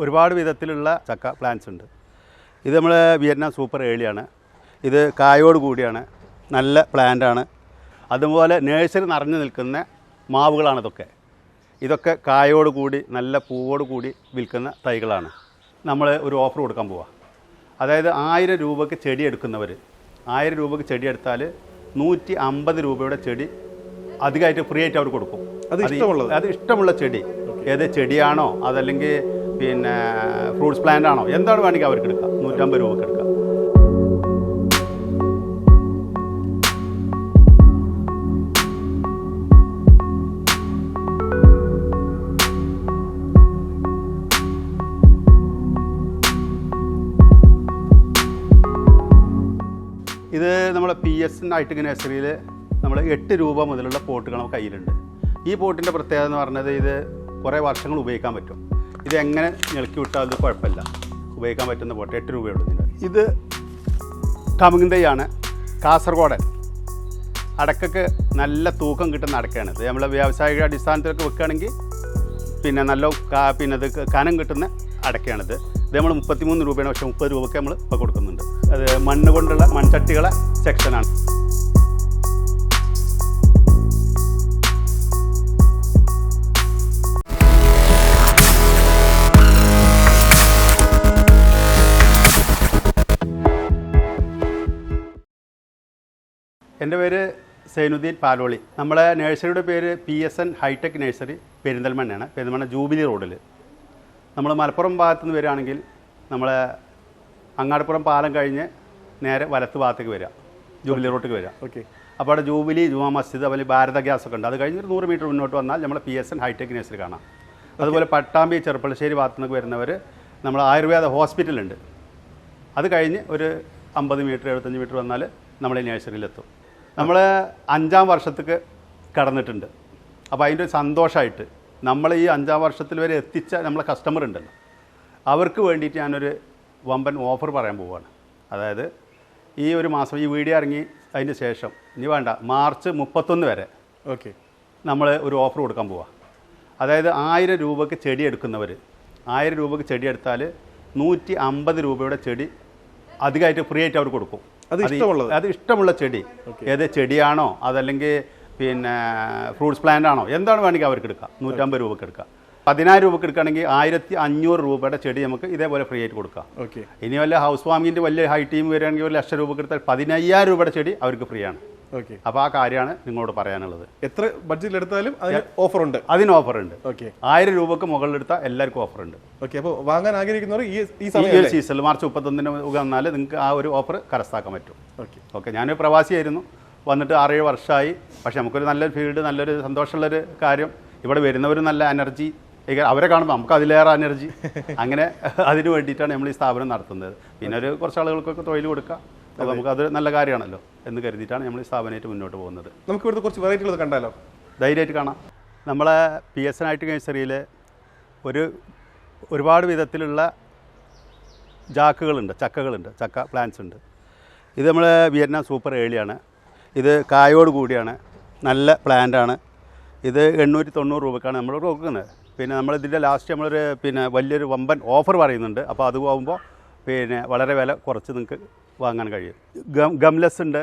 ഒരുപാട് വിധത്തിലുള്ള ചക്ക പ്ലാന്റ്സ് ഉണ്ട്. ഇത് നമ്മൾ വിയറ്റ്നാം സൂപ്പർ ഏളിയാണ് ഇത് കായോട് കൂടിയാണ്. നല്ല പ്ലാന്റ് ആണ്. അതുപോലെ നേഴ്സറി നിറഞ്ഞു നിൽക്കുന്ന മാവുകളാണ് ഇതൊക്കെ. ഇതൊക്കെ കായോട് കൂടി നല്ല പൂവോട് കൂടി വിൽക്കുന്ന തൈകളാണ്. നമ്മൾ ഒരു ഓഫർ കൊടുക്കാൻ പോവാം. അതായത് ആയിരം രൂപയ്ക്ക് ചെടി എടുക്കുന്നവർ ആയിരം രൂപയ്ക്ക് ചെടി എടുത്താൽ നൂറ്റി അമ്പത് രൂപയുടെ ചെടി അധികമായിട്ട് ഫ്രീ ആയിട്ട് അവർ കൊടുക്കും. അത് ഇഷ്ടമുള്ളത്? അത് ഇഷ്ടമുള്ള ചെടി. ഏത് ചെടിയാണോ അതല്ലെങ്കിൽ പിന്നെ ഫ്രൂട്ട്സ് പ്ലാന്റ് ആണോ? എന്താണ് വേണമെങ്കിൽ അവർക്ക് എടുക്കാം. നൂറ്റമ്പത് രൂപക്ക് എടുക്കാം. ഇത് നമ്മളെ പി എസ് ഹൈടെക് നഴ്സറിയിൽ നമ്മൾ എട്ട് രൂപ മുതലുള്ള പോട്ടുകൾ കയ്യിലുണ്ട്. ഈ പോട്ടിന്റെ പ്രത്യേകത എന്ന് പറഞ്ഞത് ഇത് കുറേ വർഷങ്ങൾ ഉപയോഗിക്കാൻ പറ്റും. ഇത് എങ്ങനെ ഞെളുക്കി വിട്ടാൽ അത് കുഴപ്പമില്ല. ഉപയോഗിക്കാൻ പറ്റുന്ന പോട്ട് എട്ട് രൂപയുള്ളൂ ഇതിന് ഇത് കമുങ്ങന്തയാണ് കാസർഗോഡൻ അടക്കക്ക് നല്ല തൂക്കം കിട്ടുന്ന അടക്കയാണ് ഇത്. നമ്മൾ വ്യാവസായിക അടിസ്ഥാനത്തിലൊക്കെ വെക്കുകയാണെങ്കിൽ പിന്നെ നല്ല പിന്നെ ഇത് കനം കിട്ടുന്ന അടക്കയാണിത് ഇത്. നമ്മൾ മുപ്പത്തിമൂന്ന് രൂപയാണ് പക്ഷേ മുപ്പത് രൂപയ്ക്ക് നമ്മൾ ഇപ്പോൾ കൊടുക്കുന്നുണ്ട്. അത് മണ്ണ് കൊണ്ടുള്ള മൺചട്ടികളെ സെക്ഷനാണ് എന്റെ പേര് സൈനുദ്ദീൻ പാലോളി. നമ്മളെ നഴ്സറിയുടെ പേര് P S N hitech nursery പെരിന്തൽമണ്ണയാണ്. Perinthalmanna jubilee റോഡിൽ നമ്മൾ മലപ്പുറം ഭാഗത്തു നിന്ന് വരികയാണെങ്കിൽ നമ്മളെ അങ്ങാടിപ്പുറം പാലം കഴിഞ്ഞ് നേരെ വലത്ത് ഭാഗത്തേക്ക് വരിക. ജൂബിലി റോട്ടിലേക്ക് വരിക. ഓക്കെ അപ്പോൾ അവിടെ ജൂബിലി ജുമാ മസ്ജിദ് അതുപോലെ ഭാരത ഗ്യാസ് ഒക്കെ ഉണ്ട്. അത് കഴിഞ്ഞ് ഒരു നൂറ് മീറ്റർ മുന്നോട്ട് വന്നാൽ നമ്മൾ P S N hitech nursery കാണാം. അതുപോലെ പട്ടാമ്പി ചെറുപ്പളശ്ശേരി ഭാഗത്തു നിന്നൊക്കെ വരുന്നവർ നമ്മൾ ആയുർവേദ ഹോസ്പിറ്റലുണ്ട്. അത് കഴിഞ്ഞ് ഒരു അമ്പത് മീറ്റർ എഴുപത്തഞ്ച് മീറ്റർ വന്നാൽ നമ്മൾ ഈ നഴ്സറിയിലെത്തും. നമ്മൾ അഞ്ചാം വർഷത്തേക്ക് കടന്നിട്ടുണ്ട്. അപ്പോൾ അതിന്റെ ഒരു സന്തോഷമായിട്ട് നമ്മൾ ഈ അഞ്ചാം വർഷത്തിൽ വരെ എത്തിച്ച നമ്മളെ കസ്റ്റമർ ഉണ്ടല്ലോ. അവർക്ക് വേണ്ടിയിട്ട് ഞാനൊരു വമ്പൻ ഓഫർ പറയാൻ പോവുകയാണ് അതായത് ഈ ഒരു മാസം ഈ വീഡിയോ ഇറങ്ങി അതിന് ശേഷം ഇനി വേണ്ട മാർച്ച് മുപ്പത്തൊന്ന് വരെ ഓക്കെ. നമ്മൾ ഒരു ഓഫർ കൊടുക്കാൻ പോവാം. അതായത് ആയിരം രൂപയ്ക്ക് ചെടി എടുക്കുന്നവർ ആയിരം രൂപയ്ക്ക് ചെടി എടുത്താൽ നൂറ്റി അമ്പത് രൂപയുടെ ചെടി അധികമായിട്ട് ഫ്രീ ആയിട്ട് അവർ കൊടുക്കും. അത് ഇഷ്ടമുള്ളത്? അത് ഇഷ്ടമുള്ള ചെടി. ഏത് ചെടിയാണോ അതല്ലെങ്കിൽ പിന്നെ ഫ്രൂട്ട്സ് പ്ലാന്റ് ആണോ എന്താണ് വേണമെങ്കിൽ അവർക്ക് എടുക്കാം. നൂറ്റമ്പത് രൂപക്ക് എടുക്കാം. പതിനായിരം രൂപക്ക് എടുക്കുകയാണെങ്കിൽ ആയിരത്തി അഞ്ഞൂറ് രൂപയുടെ ചെടി നമുക്ക് ഇതേപോലെ ഫ്രീ ആയിട്ട് കൊടുക്കാം. ഓക്കെ. ഇനി വല്ല ഹൗസ് വാമിങ്ങിന്റെ വലിയ ഹൈ ടീം വരികയാണെങ്കിൽ ഒരു ലക്ഷം രൂപക്ക് എടുത്താൽ പതിനയ്യായിരം രൂപയുടെ ചെടി അവർക്ക് ഫ്രീ ആണ്. അപ്പോൾ ആ കാര്യമാണ് നിങ്ങളോട് പറയാനുള്ളത്. എത്ര ബഡ്ജറ്റിൽ എടുത്താലും അതിന് ഓഫർ ഉണ്ട്. അതിന് ഓഫർ ഉണ്ട്. ഓക്കെ ആയിരം രൂപക്ക് മുകളിലെടുത്താൽ എല്ലാവർക്കും ഓഫർ ഉണ്ട്. ഓക്കെ അപ്പോൾ വാങ്ങാൻ ആഗ്രഹിക്കുന്നവർ ഈ ഈ സമയം സീസണിൽ മാർച്ച് മുപ്പത്തൊന്നിന് വന്നാൽ നിങ്ങൾക്ക് ആ ഒരു ഓഫർ കരസ്ഥാക്കാൻ പറ്റും. ഓക്കെ ഓക്കെ ഞാനൊരു പ്രവാസിയായിരുന്നു. വന്നിട്ട് ആറേഴ് വർഷമായി പക്ഷെ നമുക്കൊരു നല്ലൊരു ഫീൽഡ് നല്ലൊരു സന്തോഷമുള്ളൊരു കാര്യം. ഇവിടെ വരുന്നവർ നല്ല എനർജി അവരെ കാണുമ്പോൾ നമുക്ക് അതിലേറെ എനർജി അങ്ങനെ അതിന് വേണ്ടിയിട്ടാണ് നമ്മൾ ഈ സ്ഥാപനം നടത്തുന്നത്. പിന്നെ ഒരു കുറച്ച് ആളുകൾക്കൊക്കെ തൊഴിൽ കൊടുക്കുക അപ്പോൾ അത്. നല്ല കാര്യമാണല്ലോ എന്ന് കരുതിയിട്ടാണ് നമ്മൾ ഈ സ്ഥാപനമായിട്ട് മുന്നോട്ട് പോകുന്നത്. നമുക്ക് ഇവിടുത്തെ കുറച്ച് വെറൈറ്റികൾ കണ്ടാലോ? ധൈര്യമായിട്ട് കാണാം. നമ്മളെ പി എസ് എൻ ആയിട്ട് നഴ്സറിയിൽ ഒരു ഒരുപാട് വിധത്തിലുള്ള ജാക്കുകളുണ്ട് ചക്കകളുണ്ട് ചക്ക പ്ലാന്റ്സ് ഉണ്ട്. ഇത് നമ്മൾ വിയറ്റ്നാം സൂപ്പർ ഏളിയാണ് ഇത് കായോട് കൂടിയാണ് നല്ല പ്ലാന്റാണ് ഇത് എണ്ണൂറ്റി തൊണ്ണൂറ് രൂപക്കാണ് നമ്മൾ കൊടുക്കുന്നത്. പിന്നെ നമ്മളിതിന്റെ ലാസ്റ്റ് നമ്മളൊരു പിന്നെ വലിയൊരു വമ്പൻ ഓഫർ പറയുന്നുണ്ട്. അപ്പോൾ അത് പോകുമ്പോൾ പിന്നെ വളരെ വില കുറച്ച് നിങ്ങൾക്ക് വാങ്ങാൻ കഴിയും. ഗം ഗംലെസ് ഉണ്ട്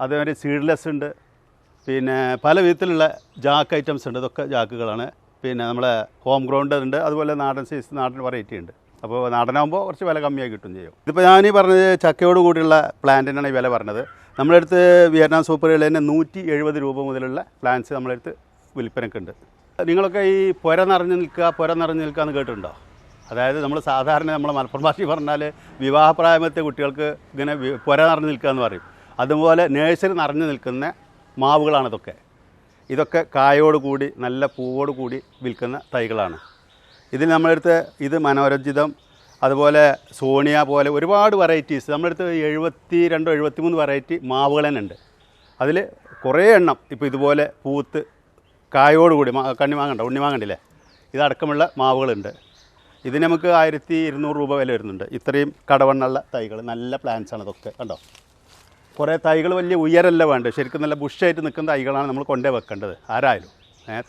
അതേമാതിരി സീഡ്ലെസ് ഉണ്ട് പിന്നെ പല വിധത്തിലുള്ള ജാക്ക് ഐറ്റംസ് ഉണ്ട്. ഇതൊക്കെ ജാക്കുകളാണ്. പിന്നെ നമ്മളെ ഹോം ഗ്രൗണ്ട് ഉണ്ട് അതുപോലെ നാടൻ സൈസ് നാടൻ വെറൈറ്റി ഉണ്ട്. അപ്പോൾ നാടനാകുമ്പോൾ കുറച്ച് വില കമ്മിയായി കിട്ടും ചെയ്യും. ഇതിപ്പോൾ ഞാൻ ഈ പറഞ്ഞത് ചക്കയോട് കൂടിയുള്ള പ്ലാന്റിനാണ് ഈ വില പറഞ്ഞത്. നമ്മളെടുത്ത് വിയറ്റ്നാം സൂപ്പറുകളിൽ തന്നെ നൂറ്റി എഴുപത് രൂപ മുതലുള്ള പ്ലാന്റ്സ് നമ്മളെടുത്ത് വിൽപ്പനക്കുണ്ട് നിങ്ങളൊക്കെ ഈ പുര നിറഞ്ഞു നിൽക്കുക പുര നിറഞ്ഞു നിൽക്കുക എന്ന് കേട്ടിട്ടുണ്ടോ? അതായത് നമ്മൾ സാധാരണ നമ്മൾ മലപ്പുറം ഭാഷ പറഞ്ഞാൽ വിവാഹപ്രായമത്തെ കുട്ടികൾക്ക് ഇങ്ങനെ പുര നിറഞ്ഞു നിൽക്കുക എന്ന് പറയും. അതുപോലെ നേഴ്സറി നിറഞ്ഞു നിൽക്കുന്ന മാവുകളാണ് ഇതൊക്കെ. ഇതൊക്കെ കായോട് കൂടി നല്ല പൂവോട് കൂടി വിൽക്കുന്ന തൈകളാണ്. ഇതിൽ നമ്മളെടുത്ത് ഇത് മനോരഞ്ജിതം അതുപോലെ സോണിയ പോലെ ഒരുപാട് വെറൈറ്റീസ് നമ്മളെടുത്ത് എഴുപത്തി രണ്ടോ എഴുപത്തി മൂന്ന് വെറൈറ്റി മാവുകൾ തന്നെ ഉണ്ട്. അതിൽ കുറേ എണ്ണം ഇപ്പോൾ ഇതുപോലെ പൂത്ത് കായോട് കൂടി വാങ്ങണ്ട കണ്ണിമാങ്ങണ്ട ഉണ്ണിമാങ്ങണ്ടില്ലേ ഇതടക്കമുള്ള മാവുകളുണ്ട്. ഇതിന് നമുക്ക് ആയിരത്തി ഇരുന്നൂറ് രൂപ വില വരുന്നുണ്ട്. ഇത്രയും കടവണ്ണുള്ള തൈകൾ നല്ല പ്ലാന്റ്സ് ആണ് ഇതൊക്കെ. കണ്ടോ? കുറേ തൈകൾ വലിയ ഉയരല്ല വേണ്ടത്. ശരിക്കും നല്ല ബുഷായിട്ട് നിൽക്കുന്ന തൈകളാണ് നമ്മൾ കൊണ്ടേ വെക്കേണ്ടത്. ആരായാലും.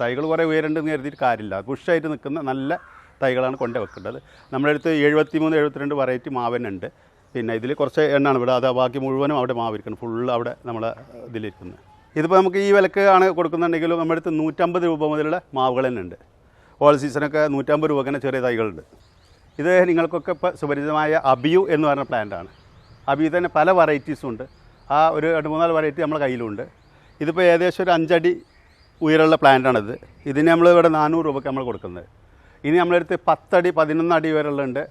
തൈകൾ കുറേ ഉയരണ്ടെന്ന് കരുതിയിട്ട് കാര്യമില്ല. ബുഷായിട്ട് നിൽക്കുന്ന നല്ല തൈകളാണ് കൊണ്ടേ വെക്കേണ്ടത്. നമ്മുടെ അടുത്ത് എഴുപത്തി മൂന്ന് എഴുപത്തിരണ്ട് വെറൈറ്റി മാവനുണ്ട് പിന്നെ ഇതിൽ കുറച്ച് എണ്ണാണ് ഇവിടെ. അത് ബാക്കി മുഴുവനും അവിടെ മാവ് ഇരിക്കുന്നത് ഫുള്ള് അവിടെ നമ്മളെ ഇതിലിരിക്കുന്നത് ഇതിപ്പോൾ നമുക്ക് ഈ വിലക്ക് ആണ് കൊടുക്കുന്നുണ്ടെങ്കിലും നമ്മുടെ അടുത്ത് നൂറ്റമ്പത് രൂപ മുതലുള്ള മാവുകൾ തന്നെ ഉണ്ട് ഓൾ സീസണൊക്കെ നൂറ്റമ്പത് രൂപ തന്നെ ചെറിയ തൈകളുണ്ട്. ഇത് നിങ്ങൾക്കൊക്കെ ഇപ്പോൾ സുപരിചിതമായ അബിയു എന്ന് പറഞ്ഞ പ്ലാന്റാണ് അബിയു തന്നെ പല വെറൈറ്റീസും ഉണ്ട്. ആ ഒരു രണ്ട് മൂന്നാൽ വെറൈറ്റി നമ്മുടെ കയ്യിലുണ്ട്. ഇതിപ്പോൾ ഏകദേശം ഒരു അഞ്ചടി ഉയരമുള്ള പ്ലാന്റാണിത് ഇതിന് നമ്മൾ ഇവിടെ നാനൂറ് രൂപയ്ക്ക് നമ്മൾ കൊടുക്കുന്നത്. ഇനി നമ്മളെടുത്ത് പത്തടി പതിനൊന്നടി വരെയുള്ളുണ്ട്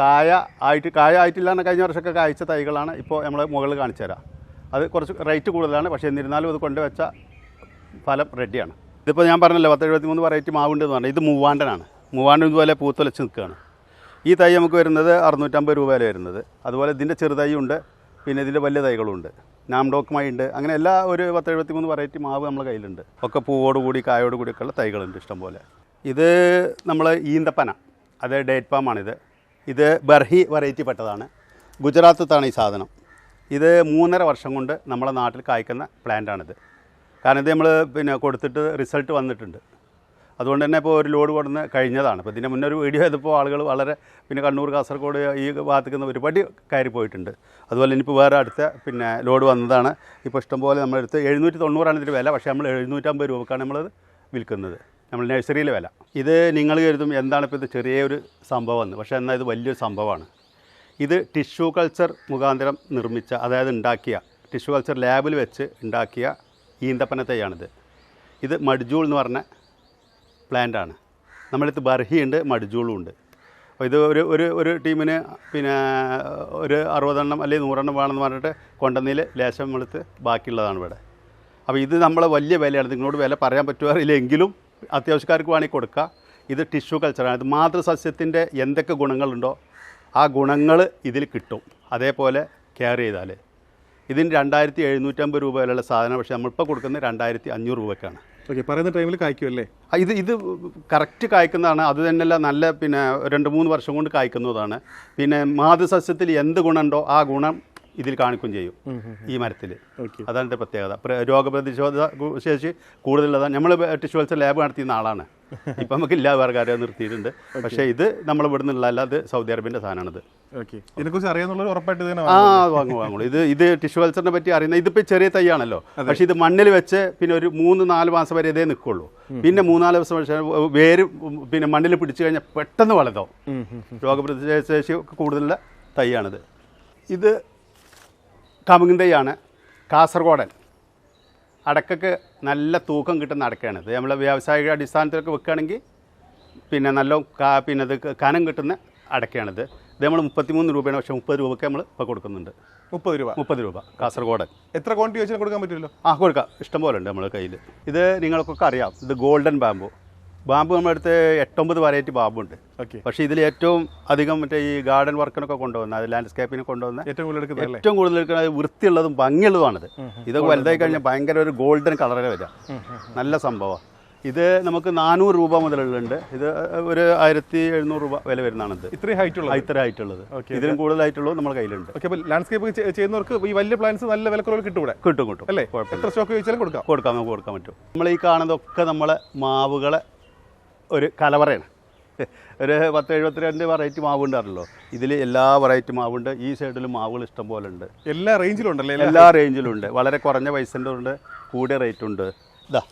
കായ ആയിട്ട് കായ ആയിട്ടില്ല എന്ന് കഴിഞ്ഞ വർഷമൊക്കെ കായ്ച്ച തൈകളാണ് ഇപ്പോൾ നമ്മൾ മുകളിൽ കാണിച്ചു തരാം അത് കുറച്ച് റേറ്റ് കൂടുതലാണ്. പക്ഷേ എന്നിരുന്നാലും അത് കൊണ്ടുവച്ച ഫലം റെഡിയാണ് ഇതിപ്പോൾ ഞാൻ പറഞ്ഞല്ലോ പത്ത് എഴുപത്തി മൂന്ന് വെറൈറ്റി മാവുണ്ട് എന്ന് പറഞ്ഞാൽ ഇത് മൂവാണ്ടനാണ്. മൂവാണ്ടൻ ഇതുപോലെ പൂത്തൊലച്ച് നിൽക്കുകയാണ്. ഈ തൈ നമുക്ക് വരുന്നത് അറുന്നൂറ്റമ്പത് രൂപ വില വരുന്നത്. അതുപോലെ ഇതിന്റെ ചെറുതൈയുണ്ട് പിന്നെ ഇതിന്റെ വലിയ തൈകളുണ്ട്. നാംഡോക്കുമായി ഉണ്ട് അങ്ങനെ എല്ലാ ഒരു പത്ത് എഴുപത്തി മൂന്ന് വെറൈറ്റി മാവ് നമ്മുടെ കയ്യിലുണ്ട്. ഒക്കെ പൂവോട് കൂടി കായോട് കൂടിയൊക്കെ ഉള്ള തൈകളുണ്ട് ഇഷ്ടംപോലെ ഇത് നമ്മൾ ഈന്തപ്പന അത് ഡേറ്റ് പാമാണിത് ഇത് ബർഹി വെറൈറ്റി പെട്ടതാണ്. ഗുജറാത്തത്താണ് ഈ സാധനം. ഇത് മൂന്നര വർഷം കൊണ്ട് നമ്മുടെ നാട്ടിൽ കായ്ക്കുന്ന പ്ലാന്റാണിത് കാരണം ഇത് നമ്മൾ പിന്നെ കൊടുത്തിട്ട് റിസൾട്ട് വന്നിട്ടുണ്ട്. അതുകൊണ്ട് തന്നെ ഇപ്പോൾ ഒരു ലോഡ് കൊടുന്ന് കഴിഞ്ഞതാണ്. അപ്പോൾ ഇതിന്റെ മുന്നേ ഒരു വീഡിയോ ചെയ്തപ്പോൾ ആളുകൾ വളരെ പിന്നെ കണ്ണൂർ കാസർഗോഡ് ഈ ഭാഗത്തേക്ക് നിന്ന് ഒരുപാട് കയറി പോയിട്ടുണ്ട്. അതുപോലെ ഇനിയിപ്പോൾ വേറെ അടുത്ത പിന്നെ ലോഡ് വന്നതാണ്. ഇപ്പോൾ ഇഷ്ടംപോലെ നമ്മളെടുത്ത് എഴുന്നൂറ്റി തൊണ്ണൂറാണ് ഇതിന്റെ വില. പക്ഷേ നമ്മൾ എഴുന്നൂറ്റമ്പത് രൂപക്കാണ് നമ്മൾ വിൽക്കുന്നത്. നമ്മൾ നഴ്സറിയിലെ വില. ഇത് നിങ്ങൾ കരുതും എന്താണ് ഇപ്പോൾ ഇത് ചെറിയൊരു സംഭവം എന്ന് പക്ഷേ എന്നാൽ ഇത് വലിയൊരു സംഭവമാണ്. ഇത് ടിഷ്യൂ കൾച്ചർ മുഖാന്തരം നിർമ്മിച്ച അതായത് ഉണ്ടാക്കിയ ടിഷ്യൂ കൾച്ചർ ലാബിൽ വെച്ച് ഉണ്ടാക്കിയ ഈന്തപ്പന തൈയാണിത് ഇത് മഡ്ജൂൾ എന്ന് പറഞ്ഞ പ്ലാന്റാണ്. നമ്മളടുത്ത് ബർഹിയുണ്ട് മഡ്ജൂളും ഉണ്ട്. അപ്പോൾ ഇത് ഒരു ഒരു ഒരു ടീമിന് പിന്നെ ഒരു അറുപതെണ്ണം അല്ലെങ്കിൽ നൂറെണ്ണം വേണമെന്ന് പറഞ്ഞിട്ട് കൊണ്ടുവന്നതിൽ ലേശം നമ്മളടുത്ത് ബാക്കിയുള്ളതാണ് ഇവിടെ. അപ്പോൾ ഇത് നമ്മൾ വലിയ വിലയാണ്. നിങ്ങളോട് വില പറയാൻ പറ്റുമാറില്ല എങ്കിലും അത്യാവശ്യക്കാർക്ക് വേണമെങ്കിൽ കൊടുക്കുക ഇത് ടിഷ്യൂ കൾച്ചറാണ്. ഇത് മാതൃസസ്യത്തിന്റെ എന്തൊക്കെ ഗുണങ്ങളുണ്ടോ ആ ഗുണങ്ങൾ ഇതിൽ കിട്ടും. അതേപോലെ കെയർ ചെയ്താൽ ഇതിന് രണ്ടായിരത്തി എഴുന്നൂറ്റമ്പത് രൂപ വിലയുള്ള സാധനം പക്ഷേ നമ്മളിപ്പോൾ കൊടുക്കുന്നത് രണ്ടായിരത്തി അഞ്ഞൂറ് രൂപയ്ക്കാണ്. ഓക്കെ പറയുന്ന ടൈമിൽ കായ്ക്കുമല്ലേ ഇത് ഇത് കറക്റ്റ് കായ്ക്കുന്നതാണ്. അത് തന്നെയല്ല നല്ല പിന്നെ രണ്ട് മൂന്ന് വർഷം കൊണ്ട് കായ്ക്കുന്നതാണ്. പിന്നെ മാതൃസസ്യത്തിൽ എന്ത് ഗുണമുണ്ടോ ആ ഗുണം ഇതിൽ കാണിക്കുകയും ചെയ്യും ഈ മരത്തിൽ. അതാണ് എന്റെ പ്രത്യേകത. രോഗപ്രതിരോധ ശേഷി കൂടുതലുള്ളതാണ് നമ്മൾ ടിഷ്യൂ കൾച്ചർ ലാബ് നടത്തിയിരുന്ന ആളാണ്. ഇപ്പം നമുക്ക് വേറെ കാര്യം നിർത്തിയിട്ടുണ്ട്. പക്ഷേ ഇത് നമ്മൾ ഇവിടെ നിന്നുള്ള അത് സൗദി അറേബ്യന്റെ സാധനമാണിത്. ഇതിനെക്കുറിച്ച് അറിയാന്നുള്ളത് ഉറപ്പായിട്ട് ആ വാങ്ങും. വാങ്ങുള്ളൂ ഇത് ഇത് ടിഷ്യൂ കൾച്ചറിനെ പറ്റി അറിയുന്ന ഇതിപ്പോൾ ചെറിയ തൈയാണല്ലോ. പക്ഷേ ഇത് മണ്ണിൽ വെച്ച് പിന്നെ ഒരു മൂന്ന് നാല് മാസം വരെ ഇതേ നിൽക്കുള്ളൂ. പിന്നെ മൂന്നാൽ ദിവസം വേര് പിന്നെ മണ്ണിൽ പിടിച്ചു കഴിഞ്ഞാൽ പെട്ടെന്ന് വളരും രോഗപ്രതിരോധ ശേഷി കൂടുതലുള്ള തൈയാണിത്. ഇത് കമുങ്ങിൻ കാസർഗോഡൻ. അടക്കക്ക് നല്ല തൂക്കം കിട്ടുന്ന അടക്കയാണ്. ഇത് നമ്മൾ വ്യാവസായിക അടിസ്ഥാനത്തിലൊക്കെ വെക്കുകയാണെങ്കിൽ പിന്നെ നല്ല കാ പിന്നെ ഇത് കനം കിട്ടുന്ന അടക്കയാണിത് ഇത്. നമ്മൾ മുപ്പത്തിമൂന്ന് രൂപയാണ്. പക്ഷേ മുപ്പത് രൂപയ്ക്ക് നമ്മൾ ഇപ്പോൾ കൊടുക്കുന്നുണ്ട്. മുപ്പത് രൂപ. മുപ്പത് രൂപ. കാസർഗോഡൻ. എത്ര ക്വാണ്ടിറ്റി വെച്ചാൽ കൊടുക്കാൻ പറ്റുമല്ലോ ആ കൊടുക്കാം. ഇഷ്ടം പോലെ ഉണ്ട് നമ്മുടെ കയ്യിൽ ഇത് നിങ്ങൾക്കൊക്കെ അറിയാം. ഇത് ഗോൾഡൻ ബാമ്പു ബാമ്പു നമ്മുടെ അടുത്ത് എട്ടൊമ്പത് വെറൈറ്റി ബാമ്പുണ്ട്. ഓക്കെ പക്ഷേ ഇതിൽ ഏറ്റവും അധികം മറ്റേ ഈ ഗാർഡൻ വർക്കിനൊക്കെ കൊണ്ടുവന്ന അത് ലാൻഡ്സ്കേപ്പിന് കൊണ്ടുവന്ന ഏറ്റവും കൂടുതൽ ഏറ്റവും കൂടുതൽ എടുക്കുന്നത് വൃത്തിയുള്ളതും ഭംഗിയുള്ളതുമാണിത്. ഇതൊക്കെ വലുതായി കഴിഞ്ഞാൽ ഭയങ്കര ഒരു ഗോൾഡൻ കളറിൽ വരിക. നല്ല സംഭവമാണ്. ഇത് നമുക്ക് നാനൂറ് രൂപ മുതലുള്ളുണ്ട് ഇത് ഒരു ആയിരത്തി എഴുന്നൂറ് രൂപ വില വരുന്നതാണ് ഇത് ഇത്രയും ഹൈറ്റ് ഉള്ളത്? ഇത്ര ഹൈറ്റ് ഉള്ളത്. ഇതിലും കൂടുതലായിട്ടുള്ളത് നമ്മുടെ കയ്യിലുണ്ട്. ഓക്കെ അപ്പോൾ ലാൻഡ്സ്കേപ്പ് ചെയ്യുന്നവർക്ക് ഈ വലിയ പ്ലാൻസ് നല്ല വിലക്കുറവിൽ കിട്ടും ഇവിടെ? കിട്ടും കിട്ടും. അല്ലേ? എത്ര സ്റ്റോക്ക് ചോദിച്ചാലും കൊടുക്കാം. കൊടുക്കാം നമുക്ക് കൊടുക്കാൻ പറ്റും. നമ്മൾ ഈ കാണുന്നതൊക്കെ നമ്മളെ മാവുകളെ ഒരു കലവറയാണ്. ഒരു പത്ത് എഴുപത്തിരണ്ട് വെറൈറ്റി മാവ് ഉണ്ടാണല്ലോ ഇതിൽ എല്ലാ വെറൈറ്റി മാവുണ്ട്. ഈ സൈഡിലും മാവുകൾ ഇഷ്ടം പോലെ ഉണ്ട്. എല്ലാ റേഞ്ചിലും ഉണ്ടല്ലേ? എല്ലാ റേഞ്ചിലും ഉണ്ട്. വളരെ കുറഞ്ഞ പൈസന്റെ ഉണ്ട്. കൂടിയ റേറ്റ് ഉണ്ട്. ഇതാ